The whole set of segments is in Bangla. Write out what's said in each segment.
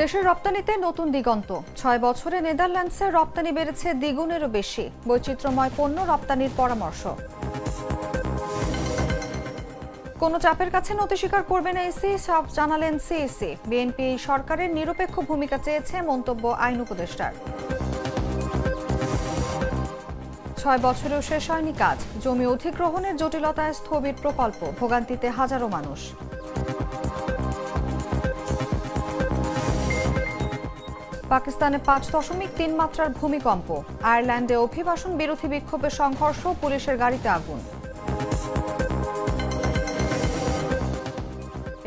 দেশের রপ্তানিতে নতুন দিগন্ত। ছয় বছরে নেদারল্যান্ডসের রপ্তানি বেড়েছে দ্বিগুণেরও বেশি। বৈচিত্র্যময় পণ্য রপ্তানির পরামর্শ। কোনো চাপের কাছে নতি স্বীকার করবে না এসি, সব জানালেন সিএসি বিএনপি সরকারের নিরপেক্ষ ভূমিকা চেয়েছে মন্তব্য আইন উপদেষ্টার। ছয় বছরেও শেষ হয়নি কাজ। জমি অধিগ্রহণের জটিলতায় স্থবির প্রকল্প, ভোগান্তিতে হাজারো মানুষ। পাকিস্তানে পাঁচ দশমিক তিন মাত্রার ভূমিকম্প। আয়ারল্যান্ডে অভিবাসন বিরোধী বিক্ষোভে সংঘর্ষ, পুলিশের গাড়িতে আগুন।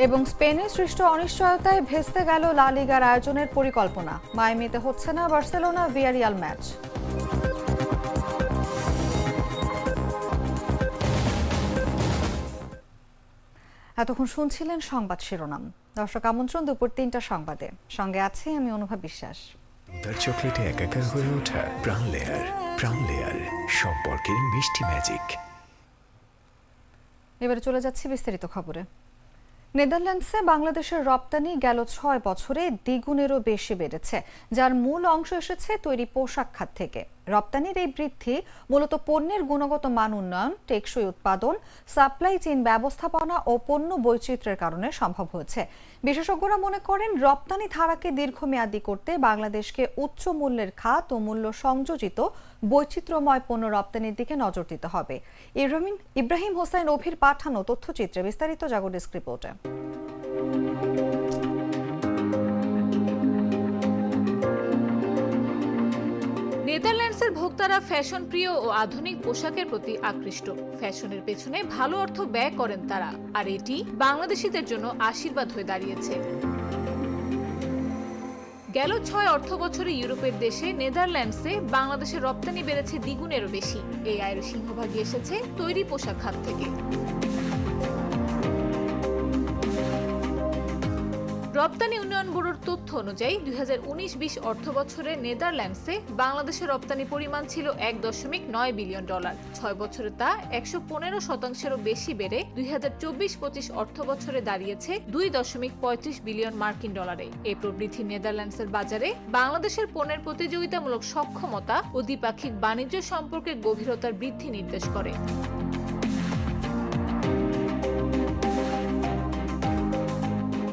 এবং স্পেনে সৃষ্ট অনিশ্চয়তায় ভেস্তে গেল লা লিগার আয়োজনের পরিকল্পনা। মায়ামিতে হচ্ছে না বার্সেলোনা ভিয়ারিয়াল ম্যাচ। এতক্ষণ শুনছিলেন সংবাদ শিরোনাম। দর্শক আমন্ত্রণ দুপুর তিনটা সংবাদে। সঙ্গে আছে আমি অনুভব বিশ্বাস। চকলেটে একাকার হয়ে ওঠা প্রাণ লেয়ার প্রাণ লেয়ার সম্পর্কের মিষ্টি ম্যাজিক এবারে চলে যাচ্ছি বিস্তারিত খবরে। নেদারল্যান্ডসে বাংলাদেশের রপ্তানি গেল ছয় বছরে দ্বিগুণেরও বেশি বেড়েছে যার মূল অংশ এসেছে তৈরি পোশাক খাত থেকে। রপ্তানির এই বৃদ্ধি মূলত পণ্যের গুণগত মান উন্নয়ন, টেকসই উৎপাদন, সাপ্লাই চেইন ব্যবস্থাপনা ও পণ্য বৈচিত্র্যের কারণে সম্ভব হয়েছে। বিশেষজ্ঞরা মনে করেন, রপ্তানি ধারাকে দীর্ঘমেয়াদী করতে বাংলাদেশকে উচ্চ মূল্যের খাত ও মূল্য সংযোজিত বৈচিত্র্যময় পণ্য রপ্তানির দিকে নজর দিতে হবে। ইব্রাহিম ইব্রাহিম হোসেন অভির পাঠানো তথ্যচিত্রে বিস্তারিত জাগো ডেস্ক রিপোর্টে। নেদারল্যান্ডসের ভোক্তারা ফ্যাশন প্রিয় ও আধুনিক পোশাকের প্রতি আকৃষ্ট। ফ্যাশনের পেছনে ভালো অর্থ ব্যয় করেন তারা। আর এটি বাংলাদেশিদের জন্য আশীর্বাদ হয়ে দাঁড়িয়েছে। গেল ছয় অর্থ বছরে ইউরোপের দেশে নেদারল্যান্ডসে বাংলাদেশের রপ্তানি বেড়েছে দ্বিগুণেরও বেশি। এই আয়ের সিংহভাগই এসেছে তৈরি পোশাক খাত থেকে। রপ্তানি উন্নয়ন ব্যুরোর তথ্য অনুযায়ী দুই হাজার উনিশ বিশ অর্থ বছরে নেদারল্যান্ডসে বাংলাদেশের রপ্তানি পরিমাণ ছিল এক দশমিক নয় বিলিয়ন ডলার। ছয় বছরে তা একশো পনেরো শতাংশেরও বেশি বেড়ে দুই হাজার চব্বিশ পঁচিশ অর্থ বছরে দাঁড়িয়েছে দুই দশমিক পঁয়ত্রিশ বিলিয়ন মার্কিন ডলারে। এ প্রবৃদ্ধি নেদারল্যান্ডসের বাজারে বাংলাদেশের পণ্যের প্রতিযোগিতামূলক সক্ষমতা ও দ্বিপাক্ষিক বাণিজ্য সম্পর্কের গভীরতার বৃদ্ধি নির্দেশ করে।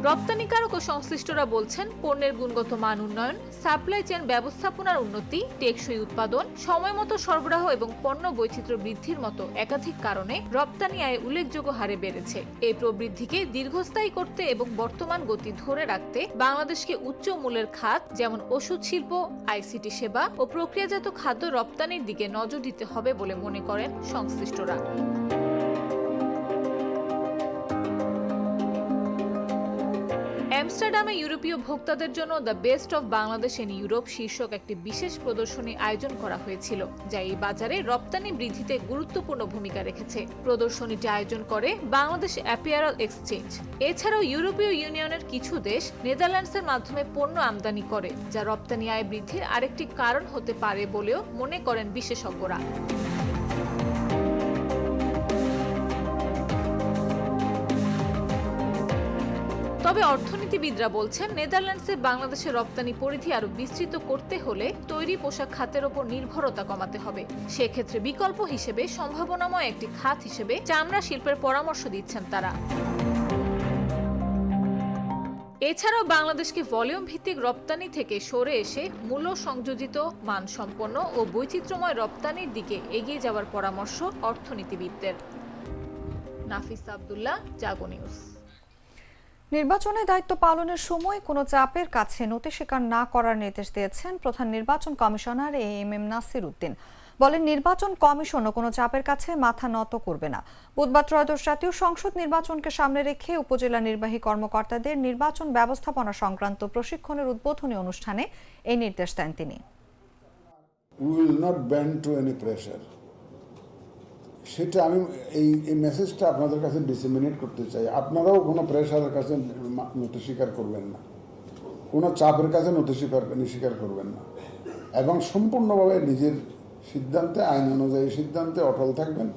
রপ্তানিকারক ও সংশ্লিষ্টরা বলছেন, পণ্যের গুণগত মান উন্নয়ন সাপ্লাই চেইন ব্যবস্থাপনার উন্নতি, টেকসই উৎপাদন, সময়মতো সরবরাহ এবং পণ্য বৈচিত্র্য বৃদ্ধির মতো একাধিক কারণে রপ্তানি আয় উল্লেখযোগ্য হারে বেড়েছে। এই প্রবৃদ্ধিকে দীর্ঘস্থায়ী করতে এবং বর্তমান গতি ধরে রাখতে বাংলাদেশকে উচ্চ মূল্যের খাত, যেমন ওষুধ শিল্প আইসিটি সেবা ও প্রক্রিয়াজাত খাদ্য রপ্তানির দিকে নজর দিতে হবে বলে মনে করেন সংশ্লিষ্টরা। অ্যামস্টারডামে ইউরোপীয় ভোক্তাদের জন্য the best of Bangladesh in Europe শীর্ষক একটি বিশেষ প্রদর্শনী আয়োজন করা হয়েছিল, যা এই বাজারে রপ্তানি বৃদ্ধিতে গুরুত্বপূর্ণ ভূমিকা রেখেছে। প্রদর্শনীটি আয়োজন করে বাংলাদেশ অ্যাপিয়ারাল এক্সচেঞ্জ। এছাড়াও ইউরোপীয় ইউনিয়নের কিছু দেশ নেদারল্যান্ডসের মাধ্যমে পণ্য আমদানি করে, যা রপ্তানি আয় বৃদ্ধির আরেকটি কারণ হতে পারে বলেও মনে করেন বিশেষজ্ঞরা। তবে অর্থনীতিবিদরা বলছেন, নেদারল্যান্ডসে বাংলাদেশের রপ্তানি পরিধি আরও বিস্তৃত করতে হলে তৈরি পোশাক খাতের ওপর নির্ভরতা কমাতে হবে। সেক্ষেত্রে বিকল্প হিসেবে সম্ভাবনাময় একটি খাত হিসেবে চামড়া শিল্পের পরামর্শ দিচ্ছেন তারা। এছাড়াও বাংলাদেশকে ভলিউম ভিত্তিক রপ্তানি থেকে সরে এসে মূল্য সংযোজিত মানসম্পন্ন ও বৈচিত্র্যময় রপ্তানির দিকে এগিয়ে যাওয়ার পরামর্শ অর্থনীতিবিদদের। নাফিস আব্দুল্লাহ, জাগো নিউজ। নির্বাচনে দায়িত্ব পালনের সময় কোনো চাপের কাছে নতি স্বীকার না করার নির্দেশ দিয়েছেন প্রধান নির্বাচন commissioner A M M Nasir Uddin. বলেন, নির্বাচন কমিশনও কোনো চাপের কাছে মাথা নত করবে না। বুধবার ত্রয়োদশ জাতীয় সংসদ নির্বাচনকে সামনে রেখে উপজেলা নির্বাহী কর্মকর্তাদের নির্বাচন ব্যবস্থাপনা সংক্রান্ত প্রশিক্ষণের উদ্বোধনী অনুষ্ঠানে এই নির্দেশ দেন তিনি। We will not bend to any pressure সেটা আমি এই এই মেসেজটা আপনাদের কাছে ডিসিমিনেট করতে চাই। আপনারাও কোনো প্রেশারের কাছে নতি স্বীকার করবেন না। কোনো চাপের কাছে নতি স্বীকার স্বীকার করবেন না। এবং সম্পূর্ণভাবে নিজের সিদ্ধান্তে, আইন অনুযায়ী সিদ্ধান্তে অটল থাকবেন।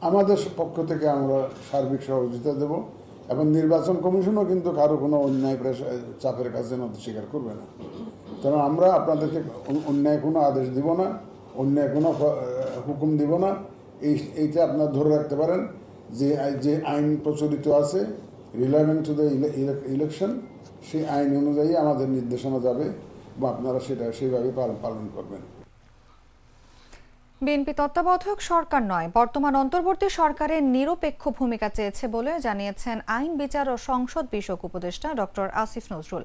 আমাদের পক্ষ থেকে আমরা সার্বিক সহযোগিতা দেব এবং নির্বাচন কমিশনও কিন্তু কারও কোনো অন্যায় প্রেস- চাপের কাছে নথি স্বীকার করবে না। কারণ আমরা আপনাদেরকে অন্যায় কোনো আদেশ দিব না, অন্যায় কোনো হুকুম দিব না। এই, এইটা আপনারা ধরে রাখতে পারেন যে যে আইন প্রচলিত আছে রিলেভেন্ট টু দ্য ইলেকশন সেই আইন অনুযায়ী আমাদের নির্দেশনা যাবে বা আপনারা সেটা সেইভাবে পালন করবেন। বিএনপি তত্ত্বাবধায়ক সরকার নয়, বর্তমান অন্তর্বর্তী সরকারের নিরপেক্ষ ভূমিকা চেয়েছে বলে জানিয়েছেন আইন, বিচার ও সংসদ বিষয়ক উপদেষ্টা ডক্টর আসিফ নজরুল।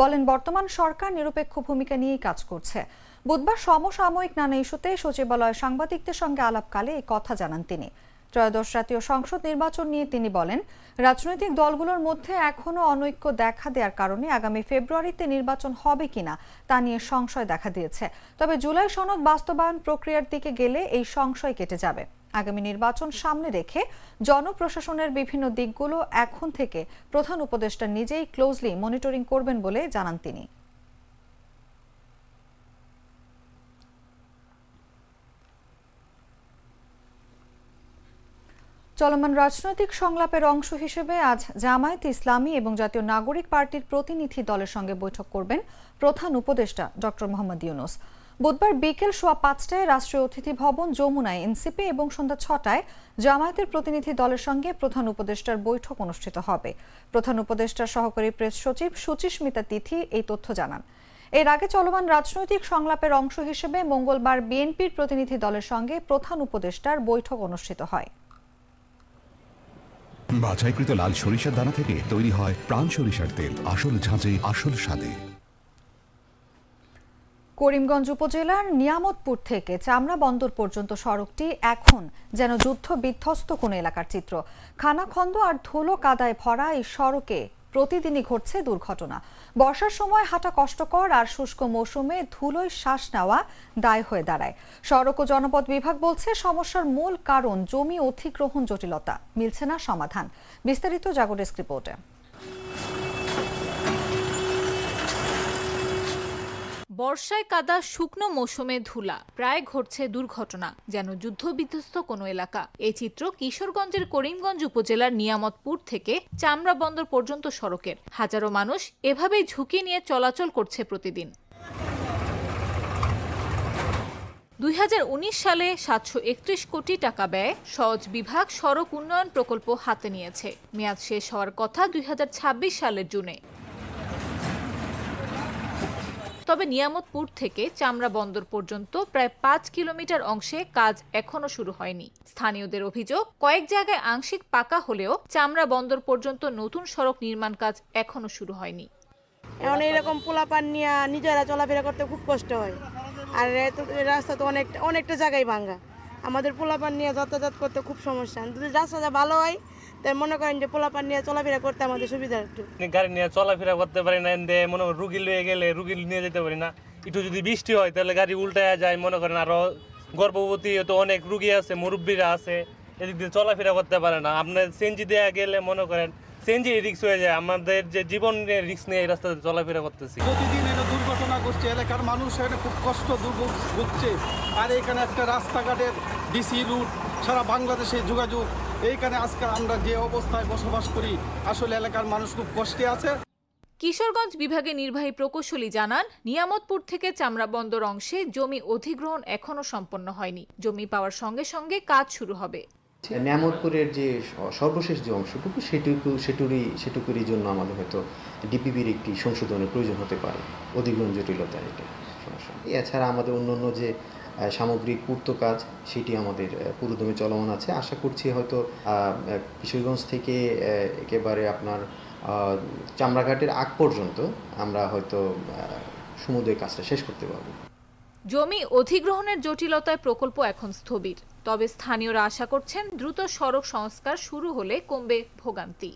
বলেন, বর্তমান সরকার নিরপেক্ষ ভূমিকা নিয়েই কাজ করছে। বুধবার সমসাময়িক নানা ইস্যুতে সচিবালয় সাংবাদিকদের সঙ্গে আলাপকালে এই কথা জানান তিনি। ত্রয়োদশ জাতীয় সংসদ নির্বাচন নিয়ে তিনি বলেন, রাজনৈতিক দলগুলোর মধ্যে এখনও অনৈক্য দেখা দেওয়ার কারণে আগামী ফেব্রুয়ারিতে নির্বাচন হবে কিনা তা নিয়ে সংশয় দেখা দিয়েছে। তবে জুলাই সনদ বাস্তবায়ন প্রক্রিয়ার দিকে গেলে এই সংশয় কেটে যাবে। আগামী নির্বাচন সামনে রেখে জনপ্রশাসনের বিভিন্ন দিকগুলো এখন থেকে প্রধান উপদেষ্টা নিজেই ক্লোজলি মনিটরিং করবেন বলে জানান তিনি। চলমান রাজনৈতিক সংলাপের অংশ হিসেবে আজ জামায়াত ইসলামী এবং জাতীয় নাগরিক পার্টির প্রতিনিধি দলের সঙ্গে বৈঠক করবেন প্রধান উপদেষ্টা ডক্টর মোহাম্মদ ইউনুস। বুধবার বিকেল সোয়া পাঁচটায় রাষ্ট্রীয় অতিথি ভবন যমুনায় এনসিপি এবং সন্ধ্যা ছটায় জামায়াতের প্রতিনিধি দলের সঙ্গে প্রধান উপদেষ্টার বৈঠক অনুষ্ঠিত হবে। প্রধান উপদেষ্টার সহকারী প্রেস সচিব সুচিস্মিতা তিথি এই তথ্য জানান। এর আগে চলমান রাজনৈতিক সংলাপের অংশ হিসেবে মঙ্গলবার বিএনপির প্রতিনিধি দলের সঙ্গে প্রধান উপদেষ্টার বৈঠক অনুষ্ঠিত হয়। বাছাইকৃত লাল সরিষার দানা থেকে তৈরি হয় প্রাণ সরিষার তেল। আসল ঝাঁঝে, আসল স্বাদে। করিমগঞ্জ উপজেলার নিয়ামতপুর থেকে চামড়া বন্দর পর্যন্ত সড়কটি এখন যেন যুদ্ধ বিধ্বস্ত কোনো এলাকার চিত্র। খানাখন্দ আর ধুলো কাদায় ভরা এই সড়কে প্রতিদিনই ঘটছে দুর্ঘটনা। বর্ষার সময় হাঁটা কষ্টকর আর শুষ্ক মৌসুমে ধুলোয় শ্বাস নেওয়া দায় হয়ে দাঁড়ায়। সড়ক ও জনপদ বিভাগ বলছে সমস্যার মূল কারণ জমি অধিগ্রহণ জটিলতা। মিলছে না সমাধান। বিস্তারিত জাগরেস্ক রিপোর্টে। বর্ষায় কাদা শুকনো মৌসুমে ধুলা। প্রায় ঘটছে দুর্ঘটনা, যেন যুদ্ধবিধ্বস্ত কোনো এলাকা। এই চিত্র কিশোরগঞ্জের করিমগঞ্জ উপজেলার নিয়ামতপুর থেকে চামড়া বন্দর পর্যন্ত সড়কের। হাজারো মানুষ এভাবেই ঝুঁকি নিয়ে চলাচল করছে প্রতিদিন। দুই হাজার উনিশ সালে সাতশো একত্রিশ কোটি টাকা ব্যয় সহজ বিভাগ সড়ক উন্নয়ন প্রকল্প হাতে নিয়েছে। মেয়াদ শেষ হওয়ার কথা দুই হাজার ছাব্বিশ সালের জুনে। তবে নিয়ামতপুর থেকে চামড়া বন্দর পর্যন্ত প্রায় পাঁচ কিলোমিটার অংশে কাজ এখনও শুরু হয়নি। স্থানীয়দের অভিযোগ, কয়েক জায়গায় আংশিক পাকা হলেও চামড়া বন্দর পর্যন্ত নতুন সড়ক নির্মাণ কাজ এখনও শুরু হয়নি। এখন এইরকম পোলাপান নিয়ে নিজেরা চলাফেরা করতে খুব কষ্ট হয়। আর রাস্তা তো অনেকটা অনেকটা জায়গায় ভাঙ্গা। আমাদের পোলাপান নিয়ে যাতায়াত করতে খুব সমস্যা। যদি রাস্তাটা ভালো হয় তাই মনে করেন যে পোলাপান নিয়ে চলাফেরা করতে আমাদের সুবিধা একটু। গাড়ি নিয়ে চলাফেরা করতে পারি না মনে করেন রুগী লয়ে গেলে রুগী নিয়ে যেতে পারি না। একটু যদি বৃষ্টি হয় তাহলে গাড়ি উল্টায় যায় মনে করেন আরও গর্ভবতী তো অনেক রুগী আছে মুরব্বীরা আছে এদিক দিয়ে চলাফেরা করতে পারে না। আপনার সেনজি দেওয়া গেলে মনে করেন সেনজি রিক্স হয়ে যায়। আমাদের যে জীবন নিয়ে রিক্স নিয়ে এই রাস্তাতে চলাফেরা করতেছি। প্রতিদিন এটা দুর্ঘটনা ঘটছে এলাকার মানুষ এখানে খুব কষ্ট দুর্ভোগ ভুগছে আর এখানে একটা রাস্তাঘাটের ডিসি রুট সারা বাংলাদেশে যোগাযোগ। এইখানে আজকে আমরা যে অবস্থায় বসবাস করি আসলে এলাকার মানুষ খুব কষ্টে আছে। কিশোরগঞ্জ বিভাগের নির্বাহী প্রকৌশলী জানান নিয়ামতপুর থেকে চামড়া বন্দর অংশে জমি অধিগ্রহণ এখনও সম্পন্ন হয়নি। জমি পাওয়ার সঙ্গে সঙ্গে কাজ শুরু হবে। ন্যামতপুরের যে সর্বশেষ যে অংশটুকু সেটুকু সেটুরই সেটুকুরই জন্য আমাদের হয়তো ডিপিবির একটি সংশোধনের প্রয়োজন হতে পারে। অধিগ্রহণ জটিলতা এটা সমস্যা। এছাড়া আমাদের অন্যান্য যে আহ, সামগ্রিক পূর্ত কাজ, সেটি আমাদের পুরোদমে চলমান আছে। আশা করছি হয়তো কিশোরগঞ্জ থেকে একেবারে আপনার চামড়াঘাটের আগ পর্যন্ত আমরা হয়তো সমুদ্রের কাজটা শেষ করতে পারব। জমি অধিগ্রহণের জটিলতায় প্রকল্প এখন স্থবির। তবে স্থানীয়রা আশা করছেন দ্রুত সড়ক সংস্কার শুরু হলে কমবে ভোগান্তি।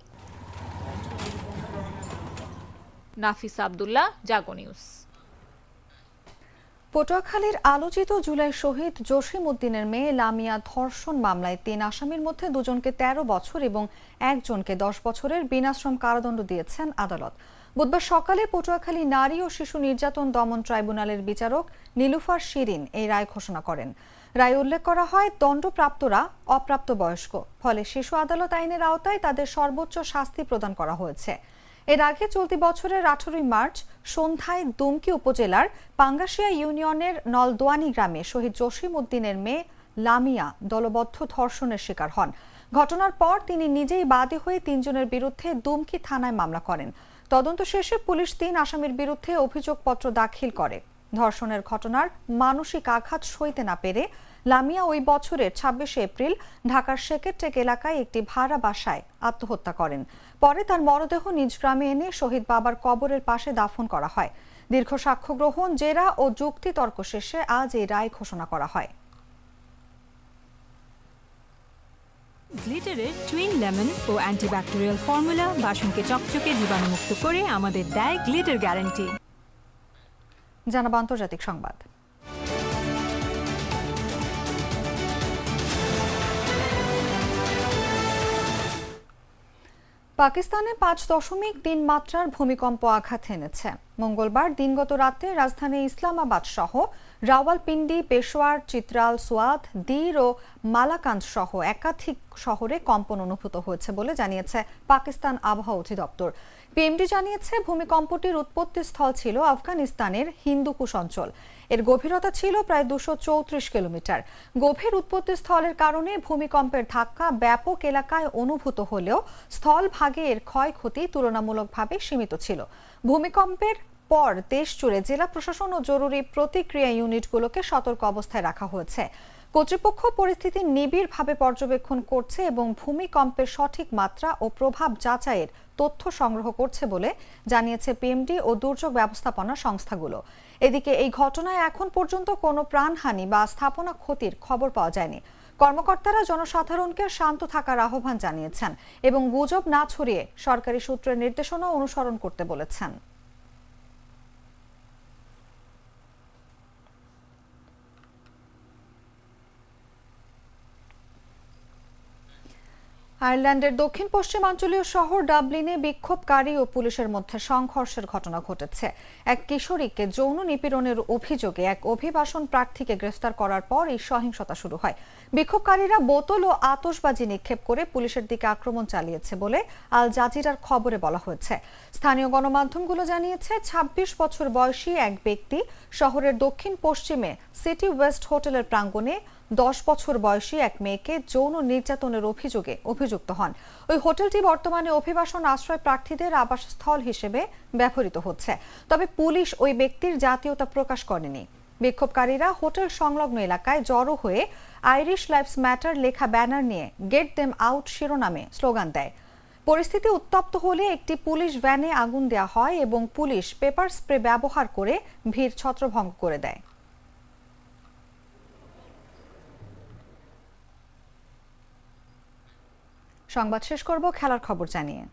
নাফিস আবদুল্লাহ, জাগো নিউজ। পটুয়াখালীর আলোচিত জুলাই শহীদ জসিম উদ্দিনের মেয়ে লামিয়া ধর্ষণ মামলায় তিন আসামির মধ্যে দুজনকে ১৩ বছর এবং একজনকে দশ বছরের বিনাশ্রম কারাদণ্ড দিয়েছেন আদালত। বুধবার সকালে পটুয়াখালী নারী ও শিশু নির্যাতন দমন ট্রাইব্যুনালের বিচারক নীলুফার শিরিন এই রায় ঘোষণা করেন। রায় উল্লেখ করা হয়, দণ্ডপ্রাপ্তরা অপ্রাপ্ত বয়স্ক ফলে শিশু আদালত আইনের আওতায় তাদের সর্বোচ্চ শাস্তি প্রদান করা হয়েছে। এর আগে চলতি বছরের আঠারোই মার্চ সন্ধ্যায় দুমকি উপজেলার পাঙ্গাশিয়া ইউনিয়নের নলদোয়ানি গ্রামে শহীদ জসিম উদ্দিনের মেয়ে লামিয়া দলবদ্ধ ধর্ষণের শিকার হন। ঘটনার পর তিনি নিজেই বাদী হয়ে তিনজনের বিরুদ্ধে দুমকি থানায় মামলা করেন। তদন্ত শেষে পুলিশ তিন আসামির বিরুদ্ধে অভিযোগপত্র দাখিল করে। ধর্ষণের ঘটনার মানসিক আঘাত সইতে না পেরে লামিয়া ওই বছরের ছাব্বিশে এপ্রিল ঢাকার শেকেরটেক এলাকায় একটি ভাড়া বাসায় আত্মহত্যা করেন। পরে তার মরদেহ নিজ গ্রামে এনে শহীদ বাবার কবরের পাশে দাফন করা হয়। দীর্ঘ সাক্ষ্য গ্রহণ জেরা ও যুক্তি তর্ক শেষে আজ এই রায় ঘোষণা করা হয়। গ্লিটারের টুইন লেমন ও অ্যান্টিব্যাকটেরিয়াল ফর্মুলা বাসনকে চকচকে জীবাণুমুক্ত করে আমাদের দেয় গ্লিটার গ্যারান্টি। জানাব আন্তর্জাতিক সংবাদ। পাকিস্তানে পাঁচ দশমিক তিন মাত্রার ভূমিকম্প আঘাত এনেছে। মঙ্গলবার দিনগত রাতে রাজধানী ইসলামাবাদ সহ রাওয়ালপিন্ডি, পেশোয়ার, চিত্রাল, সোয়াদ, দীর ও মালাকান্দ সহ একাধিক শহরে কম্পন অনুভূত হয়েছে বলে জানিয়েছে পাকিস্তান আবহাওয়া অধিদপ্তর। পিএমডি জানিয়েছে, ভূমিকম্পটির উৎপত্তি স্থল ছিল আফগানিস্তানের হিন্দুকুশ অঞ্চল এর গভীরতা ছিল প্রায় দুশো চৌত্রিশ কিলোমিটার। গভীর উৎপত্তি স্থলের কারণে ভূমিকম্পের ধাক্কা ব্যাপক এলাকায় অনুভূত হলেও স্থল ভাগে এর ক্ষয়ক্ষতি তুলনামূলকভাবে সীমিত ছিল। ভূমিকম্পের পর দেশ জুড়ে জেলা প্রশাসন ও জরুরি প্রতিক্রিয়া ইউনিটগুলোকে সতর্ক অবস্থায় রাখা হয়েছে। কর্তৃপক্ষ পরিস্থিতি নিবিড়ভাবে পর্যবেক্ষণ করছে এবং ভূমিকম্পের সঠিক মাত্রা ও প্রভাব যাচাইয়ের তথ্য সংগ্রহ করছে বলে জানিয়েছে পিএমডি ও দুর্যোগ ব্যবস্থাপনা সংস্থাগুলো। এদিকে এই ঘটনায় এখন পর্যন্ত কোনো প্রাণহানি বা স্থাপনা ক্ষতির খবর পাওয়া যায়নি। কর্মকর্তারা জনসাধারণকে শান্ত থাকার আহ্বান জানিয়েছেন এবং গুজব না ছড়িয়ে সরকারি সূত্রের নির্দেশনা অনুসরণ করতে বলেছেন। আয়ারল্যান্ডের দক্ষিণ পশ্চিমাঞ্চলীয় শহর ডাবলিনে বিক্ষোভকারী ও পুলিশের মধ্যে সংঘর্ষের ঘটনা ঘটেছে। এক কিশোরীকে যৌন নিপীড়নের অভিযোগে এক অভিবাসন প্রার্থীকে গ্রেফতার করার পর এই সহিংসতা শুরু হয়। বিক্ষোভকারীরা বোতল ও আতশবাজি নিক্ষেপ করে পুলিশের দিকে আক্রমণ চালিয়েছে বলে আল জাজিরার খবরে বলা হয়েছে। স্থানীয় গণমাধ্যমগুলো জানিয়েছে ২৬ বছর বয়সী এক ব্যক্তি শহরের দক্ষিণ পশ্চিমে সিটি ওয়েস্ট হোটেলের প্রাঙ্গণে দশ বছর বয়সী এক মেয়েকে যৌন নির্যাতনের অভিযোগে অভিযুক্ত হন। ওই হোটেলটি বর্তমানে অভিবাসন আশ্রয় প্রার্থীদের আবাসস্থল হিসেবে ব্যবহৃত হচ্ছে। তবে পুলিশ ওই ব্যক্তির জাতীয়তা প্রকাশ করেনি। বিক্ষোভকারীরা হোটেল সংলগ্ন এলাকায় জড়ো হয়ে আইরিশ লাইফস ম্যাটার লেখা ব্যানার নিয়ে গেট দেম আউট শিরোনামে স্লোগান দেয়। পরিস্থিতি উত্তপ্ত হলে একটি পুলিশ ভ্যানে আগুন দেওয়া হয় এবং পুলিশ পেপার স্প্রে ব্যবহার করে ভিড় ছত্রভঙ্গ করে দেয়। সংবাদ শেষ করব, খেলার খবর জানিয়ে।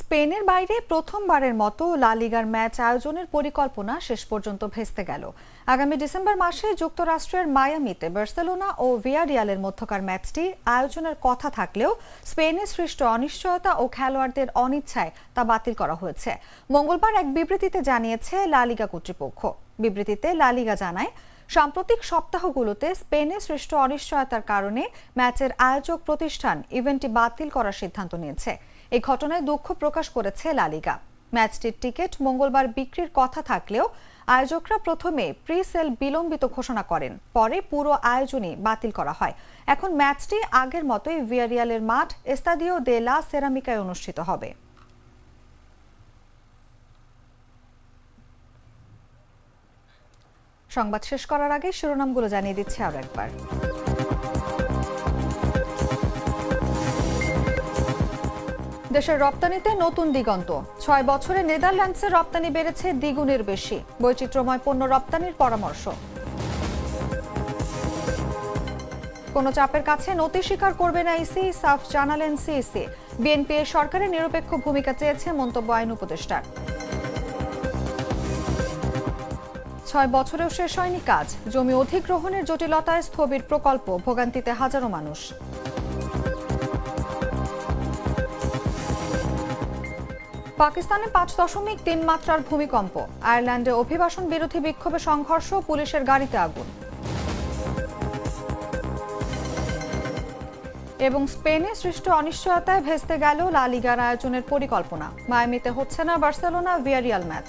স্পেনের বাইরে প্রথমবারের মতো লা লিগার ম্যাচ আয়োজনের পরিকল্পনা শেষ পর্যন্ত ভেস্তে গেল। আগামী ডিসেম্বর মাসে যুক্তরাষ্ট্রের মায়ামিতে বার্সেলোনা ও ভিয়ারিয়ালের মধ্যকার ম্যাচটি আয়োজনের কথা থাকলেও স্পেনে সৃষ্ট অনিশ্চয়তা ও খেলোয়াড়দের অনিচ্ছায় তা বাতিল করা হয়েছে। মঙ্গলবার এক বিবৃতিতে জানিয়েছে লা লিগা কর্তৃপক্ষ। বিবৃতিতে লালিগা জানায়, সাম্প্রতিক সপ্তাহগুলোতে স্পেনে সৃষ্ট অনিশ্চয়তার কারণে ম্যাচের আয়োজক প্রতিষ্ঠান ইভেন্টটি বাতিল করার সিদ্ধান্ত নিয়েছে। এই ঘটনায় দুঃখ প্রকাশ করেছে লালিগা ম্যাচটির টিকিট মঙ্গলবার বিক্রির কথা থাকলেও আয়োজকরা প্রথমে প্রি সেল বিলম্বিত ঘোষণা করেন, পরে পুরো আয়োজনই বাতিল করা হয়। এখন ম্যাচটি আগের মতোই ভিয়ারিয়ালের মাঠ, এস্তাদিও দে লা সেরামিকায় অনুষ্ঠিত হবে। সংবাদ শেষ করার আগে শিরোনামগুলো জানিয়ে দিচ্ছে আরও একবার। দেশের রপ্তানিতে নতুন দিগন্ত। ছয় বছরে নেদারল্যান্ডসের রপ্তানি বেড়েছে দ্বিগুণের বেশি। বৈচিত্র্যময় পণ্য রপ্তানির পরামর্শ। কোনো চাপের কাছে নতি স্বীকার করবে না ইসি, সাফ জানালেন সিইসি। বিএনপি সরকারের নিরপেক্ষ ভূমিকা চেয়েছে মন্তব্য আইন উপদেষ্টার। ছয় বছরেও শেষ হয়নি কাজ। জমি অধিগ্রহণের জটিলতায় স্থবির প্রকল্প, ভোগান্তিতে হাজারো মানুষ। পাকিস্তানে পাঁচ দশমিক তিন মাত্রার ভূমিকম্প। আয়ারল্যান্ডে অভিবাসন বিরোধী বিক্ষোভে সংঘর্ষ, পুলিশের গাড়িতে আগুন। এবং স্পেনে সৃষ্ট অনিশ্চয়তায় ভেস্তে গেল লা লিগার আয়োজনের পরিকল্পনা। মায়ামিতে হচ্ছে না বার্সেলোনা ভিয়ারিয়াল ম্যাচ।